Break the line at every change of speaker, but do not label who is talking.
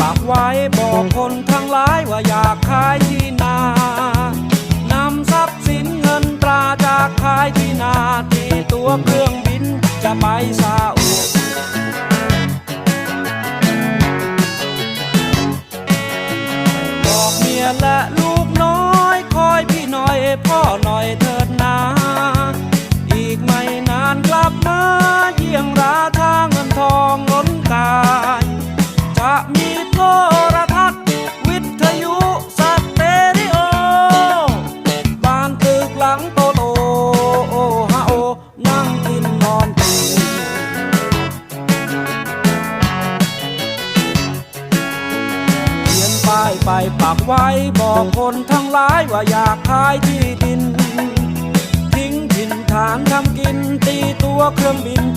ปากไว้บอกคนทั้งหลายว่าอยากขายที่นานำทรัพย์สินเงินตราจากขายที่นาที่ตัวเครื่องบินจะไปซาอุบอกเมียและลูกน้อยคอยพี่หน่อยพ่อหน่อยเถิดนา อีกไม่นานกลับมา จะมีโทรทัศน์ วิทยุสเตอริโอบ้านตึกหลังโตโตฮาโอ นั่งกินนอนตื่นเขียนป้ายไปปักไว้บอกคนทั้งหลายว่าอยากขายที่ดิน ทิ้งถิ่นฐานทำกินตีตัวเครื่องบิน